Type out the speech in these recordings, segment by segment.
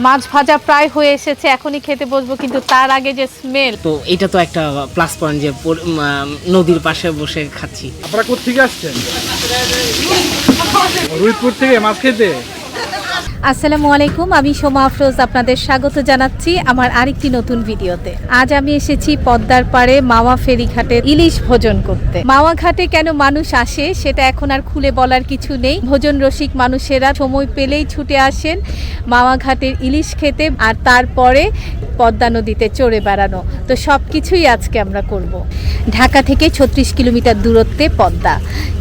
মাছ ভাজা প্রায় হয়ে এসেছে এখনই খেতে বসবো কিন্তু তার আগে যে স্মেল তো এটা তো একটা প্লাস পয়েন্ট যে নদীর পাশে বসে খাচ্ছি। আপনারা কোথেকে আসছেন? রুইপুর থেকে মাছ খেতে? আসসালামু আলাইকুম, আমি সোমা আফরোজ আপনাদের স্বাগত জানাচ্ছি আমার আরেকটি নতুন ভিডিওতে। আজ আমি এসেছি পদ্মার পাড়ে মাওয়া ফেরিঘাটে ইলিশ ভোজন করতে। মাওয়া ঘাটে কেন মানুষ আসে সেটা এখন আর খুলে বলার কিছু নেই। ভোজন রসিক মানুষেরা সময় পেলেই ছুটে আসেন মাওয়া ঘাটের ইলিশ খেতে আর তারপরে পদ্মা নদীতে চড়ে বেড়ানো। তো সব কিছুই আজকে আমরা করব। ঢাকা থেকে ছত্রিশ কিলোমিটার দূরত্বে পদ্মা।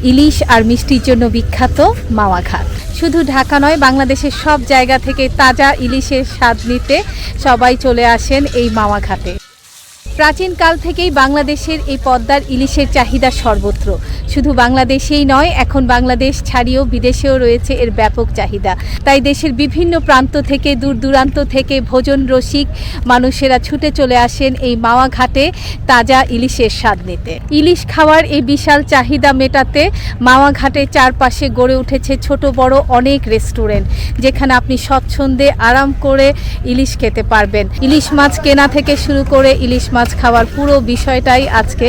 ইলিশ আর মিষ্টির জন্য বিখ্যাত মাওয়াঘাট শুধু ঢাকা নয়, বাংলাদেশের সব জায়গা থেকে তাজা ইলিশের স্বাদ নিতে সবাই চলে আসেন এই মাওয়া ঘাটে প্রাচীনকাল থেকেই বাংলাদেশের এই পদ্মার ইলিশের চাহিদা সর্বত্র। শুধু বাংলাদেশেই নয়, এখন বাংলাদেশ ছাড়িয়েও বিদেশেও রয়েছে এর ব্যাপক চাহিদা। তাই দেশের বিভিন্ন প্রান্ত থেকে, দূর দূরান্ত থেকে ভোজন রসিক মানুষেরা ছুটে চলে আসেন এই মাওয়া ঘাটে তাজা ইলিশের স্বাদ নিতে। ইলিশ খাওয়ার এই বিশাল চাহিদা মেটাতে মাওয়া ঘাটের চারপাশে গড়ে উঠেছে ছোট, বড় অনেক রেস্টুরেন্ট, যেখানে আপনি স্বচ্ছন্দে আরাম করে ইলিশ খেতে পারবেন। ইলিশ মাছ কেনা থেকে শুরু করে ইলিশ মাছ খাওয়ার পুরো বিষয়টাই আজকে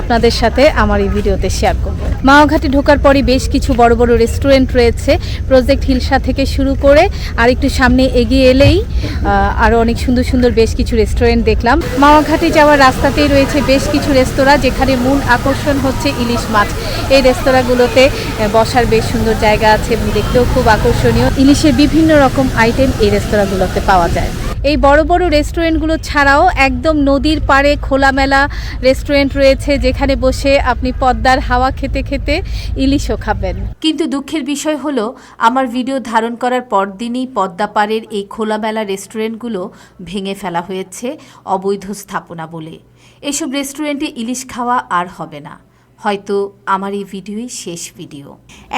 আপনাদের সাথে আমার এই ভিডিওতে শেয়ার করব। মাওয়াঘাটে ঢোকার পরই বেশ কিছু বড় বড় রেস্টুরেন্ট রয়েছে। প্রজেক্ট হিলসা থেকে শুরু করে আর একটু সামনে এগিয়ে এলেই আরও অনেক সুন্দর সুন্দর বেশ কিছু রেস্টুরেন্ট দেখলাম। মাওয়াঘাটে যাওয়ার রাস্তাতেই রয়েছে বেশ কিছু রেস্তোরাঁ যেখানে মূল আকর্ষণ হচ্ছে ইলিশ মাছ। এই রেস্তোরাঁগুলোতে বসার বেশ সুন্দর জায়গা আছে এবং দেখতেও খুব আকর্ষণীয়। ইলিশের বিভিন্ন রকম আইটেম এই রেস্তোরাঁগুলোতে পাওয়া যায়। এই বড় বড় রেস্টুরেন্টগুলো ছাড়াও একদম নদীর পাড়ে খোলামেলা রেস্টুরেন্ট রয়েছে, যেখানে বসে আপনি পদ্মার হাওয়া খেতে খেতে ইলিশও খাবেন। কিন্তু দুঃখের বিষয় হলো, আমার ভিডিও ধারণ করার পরদিনই পদ্মা পাড়ের এই খোলামেলা রেস্টুরেন্টগুলো ভেঙে ফেলা হয়েছে অবৈধ স্থাপনা বলে। এসব রেস্টুরেন্টে ইলিশ খাওয়া আর হবে না। হয়তো আমার এই ভিডিওই শেষ ভিডিও।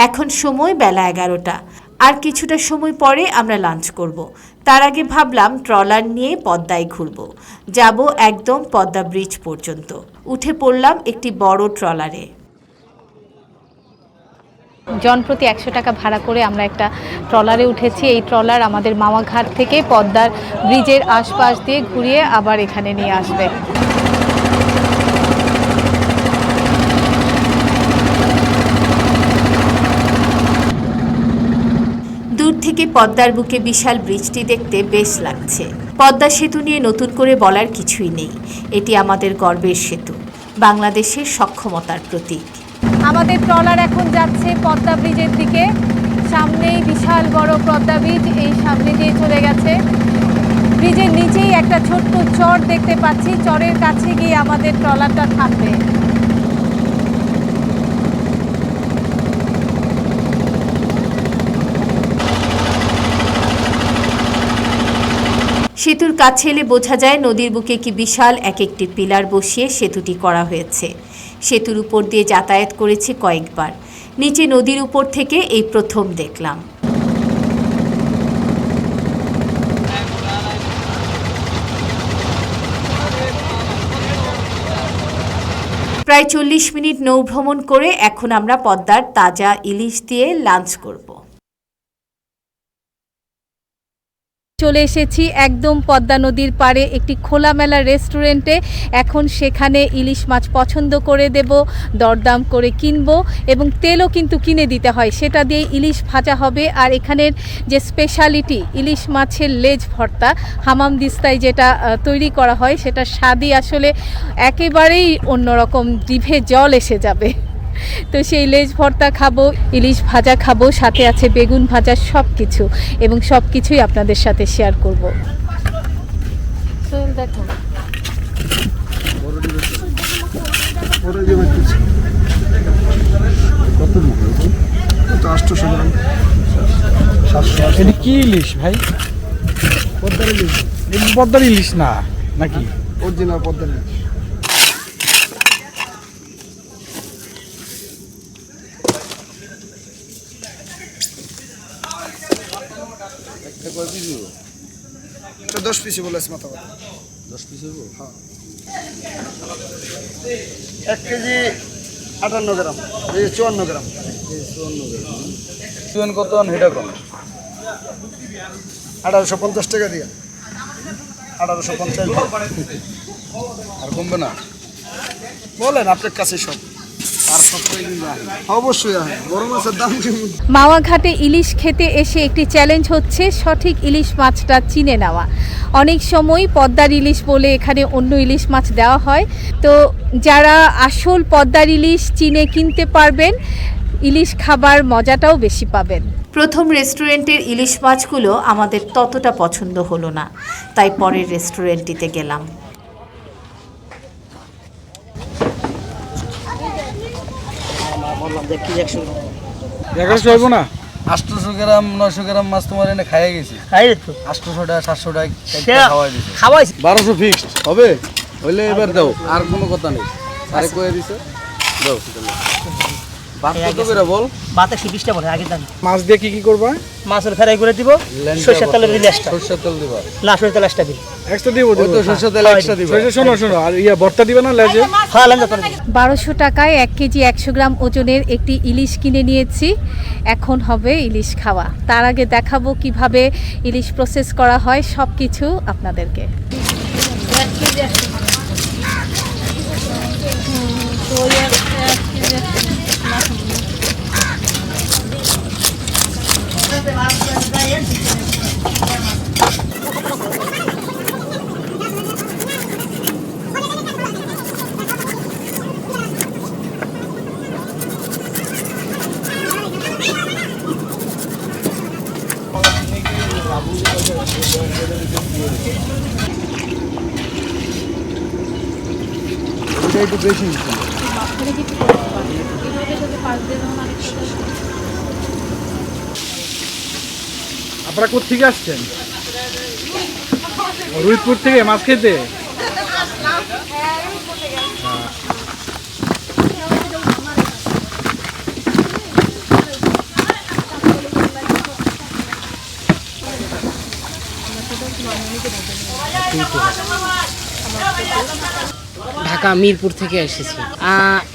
এখন সময় বেলা এগারোটা। আর কিছুটা সময় পরে আমরা লাঞ্চ করব। তার আগে ভাবলাম ট্রলার নিয়ে পদ্মায় ঘুরব। যাব একদম পদ্মা ব্রিজ পর্যন্ত। উঠে পড়লাম একটি বড় ট্রলারে। জনপ্রতি একশো টাকা ভাড়া করে আমরা একটা ট্রলারে উঠেছি। এই ট্রলার আমাদের মামাঘাট থেকে পদ্মার ব্রিজের আশপাশ দিয়ে ঘুরিয়ে আবার এখানে নিয়ে আসবে দূর থেকে পদ্মার বুকে বিশাল ব্রিজটি দেখতে বেশ লাগছে। পদ্মা সেতু নিয়ে নতুন করে বলার কিছুই নেই। এটি আমাদের গর্বের সেতু, বাংলাদেশের সক্ষমতার প্রতীক। আমাদের ট্রলার এখন যাচ্ছে পদ্মা ব্রিজের দিকে। সামনেই বিশাল বড় পদ্মা ব্রিজ, এই সামনে দিয়ে চলে গেছে। ব্রিজের নিচেই একটা ছোট্ট চর দেখতে পাচ্ছি। চরের কাছে গিয়ে আমাদের ট্রলারটা থামবে। সেতুর কাছে এলে বোঝা যায় নদীর বুকে কি বিশাল এক একটি পিলার বসিয়ে সেতুটি করা হয়েছে। সেতুর উপর দিয়ে যাতায়াত করেছি কয়েকবার। নিচে নদীর উপর থেকে এই প্রথম দেখলাম। প্রায় চল্লিশ মিনিট নৌভ্রমণ করে এখন আমরা পদ্মার তাজা ইলিশ দিয়ে লাঞ্চ করব। চলে এসেছি একদম পদ্মা নদীর পাড়ে একটি খোলামেলা রেস্টুরেন্টে। এখন সেখানে ইলিশ মাছ পছন্দ করে দেব, দরদাম করে কিনবো এবং তেলও কিন্তু কিনে দিতে হয়। সেটা দিয়ে ইলিশ ভাজা হবে। আর এখানের যে স্পেশালিটি ইলিশ মাছের লেজ ভর্তা, হামাম দিস্তায় যেটা তৈরি করা হয় সেটা স্বাদই আসলে একেবারেই অন্যরকম। জিভে জল এসে যাবে। তো সেই লেজ ভর্তা খাব ইলিশ ভাজা খাব সাথে আছে বেগুন ভাজা সব কিছু এবং সব কিছুই আপনাদের সাথে শেয়ার করব। দেখো। আটশোশো এটা কি ইলিশ ভাই? পদ্মার ইলিশ। পদ্মার ইলিশ না নাকি? অরিজিনাল পদ্মার ইলিশ। পিসে বলেছে মাথা ব্যথা। দশ পিসে হ্যাঁ। এক কেজি আটান্ন গ্রাম এই যে চুয়ান্ন গ্রাম। চুয়ান কত হেটা কম আঠারোশো পঞ্চাশ টাকা দিয়ে। আঠারোশো পঞ্চাশ। আর কমবে না? বলেন আপনার কাছে সব। মাওয়া ঘাটে ইলিশ খেতে এসে একটি চ্যালেঞ্জ হচ্ছে সঠিক ইলিশ মাছটা চিনে নেওয়া। অনেক সময় পদ্মার ইলিশ বলে এখানে অন্য ইলিশ মাছ দেওয়া হয়। তো যারা আসল পদ্মার ইলিশ চিনে কিনতে পারবেন ইলিশ খাবার মজাটাও বেশি পাবেন। প্রথম রেস্টুরেন্টের ইলিশ মাছগুলো আমাদের ততটা পছন্দ হলো না তাই পরের রেস্টুরেন্টটিতে গেলাম। এগারোশো হইব না? আটশোশো গ্রাম নয়শো গ্রাম মাছ তোমার এনে খাইয়ে গেছি। আটশোশো টাকা সাতশো টাকা খাওয়াই দিছে। খাওয়াইছি। বারোশো ফিক্সড হবে? হইলে এবার দাও আর কোনো কথা নেই। আরে কয়ে দিছে? দাও। বাতে শিবিশটা বলে। আগে দাম মাছ দিয়ে কি কি করবা? মাছের ফ্রাই করে দিব সরষের তেলের দিলে extra। সরষের তেল দিবা। না সরষের তেল এক্সট্রা দিই এক্সট্রা দিব ওই তো সরষের তেল এক্সট্রা দিবা। শোনো শোনো শোনো। আর ইয়া ভর্তা দিবে না লেজে? হ্যাঁ করে টাকায় এক কেজি একশো গ্রাম ওজনের একটি ইলিশ কিনে নিয়েছি। এখন হবে ইলিশ খাওয়া। তার আগে দেখাবো কীভাবে ইলিশ প্রসেস করা হয় সব কিছু আপনাদেরকে এটা একটু বেশি আপনারা কোথেকে আসছেন? রুইপুর থেকে মাছ খেতে? ঢাকা, মিরপুর থেকে এসেছি।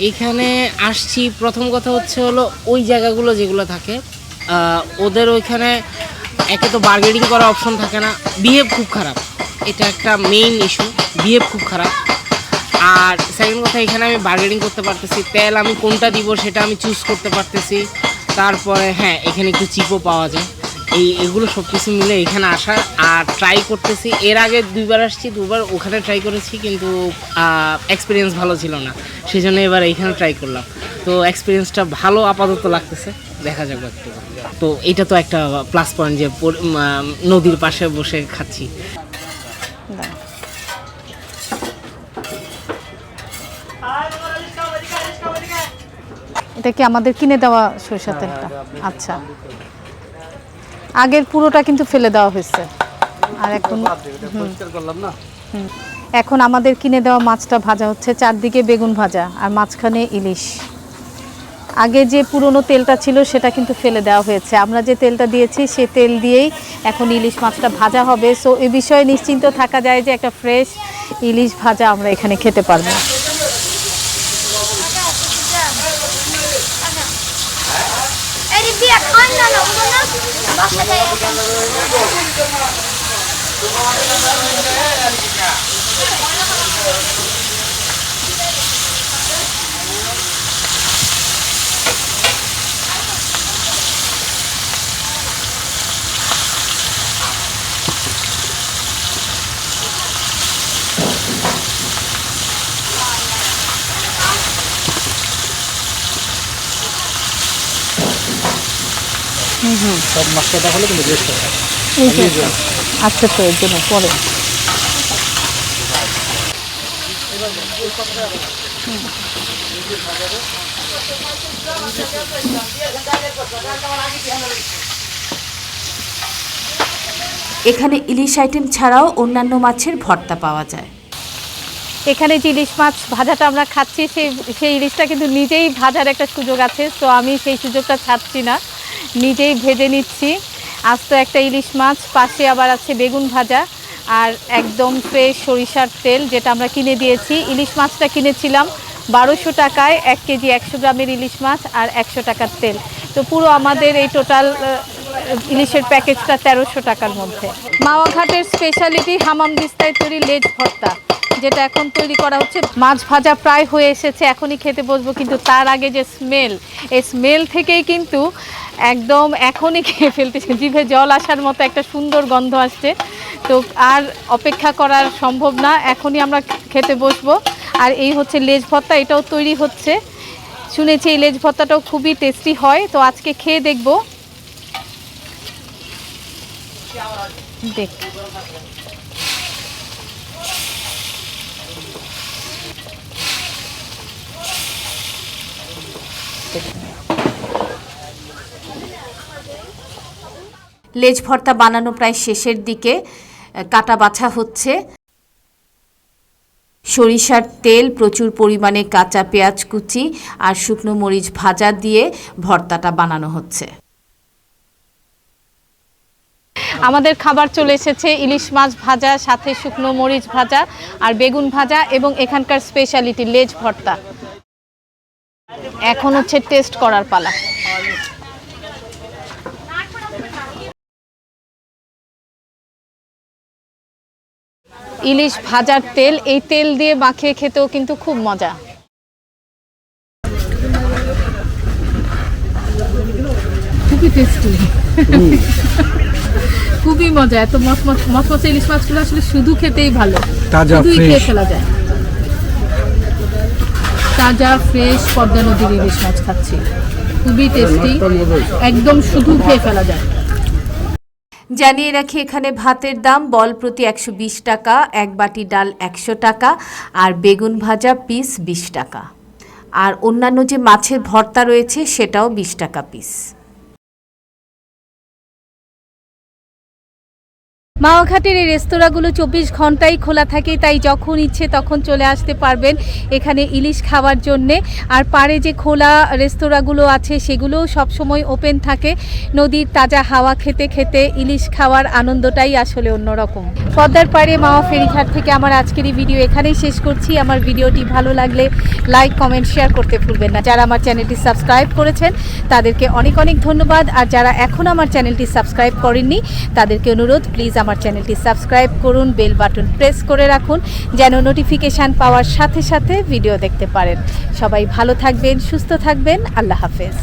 এখানে আসছি, প্রথম কথা হচ্ছে হলো ওই জায়গাগুলো যেগুলো থাকে ওদের ওইখানে একে তো বার্গেনিং করার অপশন থাকে না। বিহেভ খুব খারাপ, এটা একটা মেইন ইস্যু বিহেভ খুব খারাপ। আর সেকেন্ড কথা, এখানে আমি বার্গেনিং করতে পারতেছি, তেল আমি কোনটা দিব সেটা আমি চুজ করতে পারতেছি। তারপরে হ্যাঁ এখানে একটু চিপও পাওয়া যায়। এই এগুলো সব কিছু মিলে এখানে আসা আর ট্রাই করতেছি। এর আগে দুইবার আসছি, দুবার ওখানে ট্রাই করেছি, কিন্তু এক্সপিরিয়েন্স ভালো ছিল না। সেই জন্য এবার এইখানে ট্রাই করলাম। তো এক্সপিরিয়েন্সটা ভালো আপাতত লাগতেছে। দেখা যাবে একটু তো এটা তো একটা প্লাস পয়েন্ট যে নদীর পাশে বসে খাচ্ছি। এটা কি আমাদের কিনে দেওয়া সরিষা তেলটা? আচ্ছা। আগের পুরোটা কিন্তু ফেলে দেওয়া হয়েছে। আর এখন। এখন আমাদের কিনে দেওয়া মাছটা ভাজা হচ্ছে চারদিকে বেগুন ভাজা আর মাঝখানে ইলিশ। আগে যে পুরনো তেলটা ছিল সেটা কিন্তু ফেলে দেওয়া হয়েছে। আমরা যে তেলটা দিয়েছি সে তেল দিয়েই এখন ইলিশ মাছটা ভাজা হবে। সো এ বিষয়ে নিশ্চিন্ত থাকা যায় যে একটা ফ্রেশ ইলিশ ভাজা আমরা এখানে খেতে পারব। এই বিয়া খান না না না বাসা যায় সব মাছটা তাহলে কিন্তু বেস্ট হবে আচ্ছা তো এর জন্য পরে। এখানে ইলিশ আইটেম ছাড়াও অন্যান্য মাছের ভর্তা পাওয়া যায়। এখানে যে ইলিশ মাছ ভাজাটা আমরা খাচ্ছি সেই সেই ইলিশটা কিন্তু নিজেই ভাজার একটা সুযোগ আছে তো আমি সেই সুযোগটা ছাড়ছি না। নিজেই ভেজে নিচ্ছি। আজ তো একটা ইলিশ মাছ, পাশে আবার আছে বেগুন ভাজা আর একদম ফ্রেশ সরিষার তেল যেটা আমরা কিনে দিয়েছি। ইলিশ মাছটা কিনেছিলাম বারোশো টাকায়, এক কেজি একশো গ্রামের ইলিশ মাছ আর একশো টাকার তেল। তো পুরো আমাদের এই টোটাল ইলিশের প্যাকেজটা তেরোশো টাকার মধ্যে। মাওয়াঘাটের স্পেশালিটি হামাম দিস্তায় তৈরি লেজ ভর্তা, যেটা এখন তৈরি করা হচ্ছে। মাছ ভাজা প্রায় হয়ে এসেছে, এখনই খেতে বসবো, কিন্তু তার আগে যে স্মেল এই স্মেল থেকেই কিন্তু একদম এখনই খেয়ে ফেলতেছে। জিভে জল আসার মতো একটা সুন্দর গন্ধ আসছে। তো আর অপেক্ষা করার সম্ভব না, এখনই আমরা খেতে বসবো। আর এই হচ্ছে লেজ ভর্তা, এটাও তৈরি হচ্ছে। শুনেছি এই লেজ ভর্তাটাও খুবই টেস্টি হয়, তো আজকে খেয়ে দেখব। দেখ। লেজ ভর্তা বানানো প্রায় শেষের দিকে কাটা বাছা হচ্ছে। সরিষার তেল, প্রচুর পরিমাণে কাঁচা পেঁয়াজ কুচি আর শুকনো মরিচ ভাজা দিয়ে ভর্তাটা বানানো হচ্ছে। আমাদের খাবার চলে এসেছে, ইলিশ মাছ ভাজা, সাথে শুকনো মরিচ ভাজা আর বেগুন ভাজা এবং এখানকার স্পেশালিটি লেজ ভর্তা। এখন হচ্ছে টেস্ট করার পালা। ইলিশ ভাজার তেল এই তেল দিয়ে মাখিয়ে খেতেও কিন্তু খুব মজা। খুবই টেস্টি খুবই মজা এত মচমচ মচমচে ইলিশ মাছগুলো আসলে শুধু খেতেই ভালো। তাজা, শুধুই খেয়ে ফেলা যায়। তাজা ফ্রেশ পদ্মা নদীর ইলিশ মাছ খাচ্ছি। খুবই টেস্টি একদম শুধু খেয়ে ফেলা যায়। জানিয়ে রাখি, এখানে ভাতের দাম, বল প্রতি একশো বিশ টাকা, এক বাটি ডাল একশো টাকা, আর বেগুন ভাজা পিস বিশ টাকা। আর অন্যান্য যে মাছের ভর্তা রয়েছে, সেটাও বিশ টাকা পিস। মাওয়াঘাটের এই রেস্তোরাঁগুলো চব্বিশ ঘন্টাই খোলা থাকে, তাই যখন ইচ্ছে তখন চলে আসতে পারবেন এখানে ইলিশ খাওয়ার জন্যে। আর পাড়ে যে খোলা রেস্তোরাঁগুলো আছে সেগুলোও সবসময় ওপেন থাকে। নদীর তাজা হাওয়া খেতে খেতে ইলিশ খাওয়ার আনন্দটাই আসলে অন্যরকম। পদ্মার পাড়ে মাওয়া ফেরিঘাট থেকে আমার আজকের এই ভিডিও এখানেই শেষ করছি। আমার ভিডিওটি ভালো লাগলে লাইক, কমেন্ট, শেয়ার করতে ভুলবেন না। যারা আমার চ্যানেলটি সাবস্ক্রাইব করেছেন, তাদেরকে অনেক অনেক ধন্যবাদ। আর যারা এখন আমার চ্যানেলটি সাবস্ক্রাইব করেননি, তাদেরকে অনুরোধ, প্লিজ আমার চ্যানেলটি সাবস্ক্রাইব করুন, বেল বাটন প্রেস করে রাখুন, যেন নোটিফিকেশান পাওয়ার সাথে সাথে ভিডিও দেখতে পারেন। সবাই ভালো থাকবেন, সুস্থ থাকবেন, আল্লাহ হাফেজ।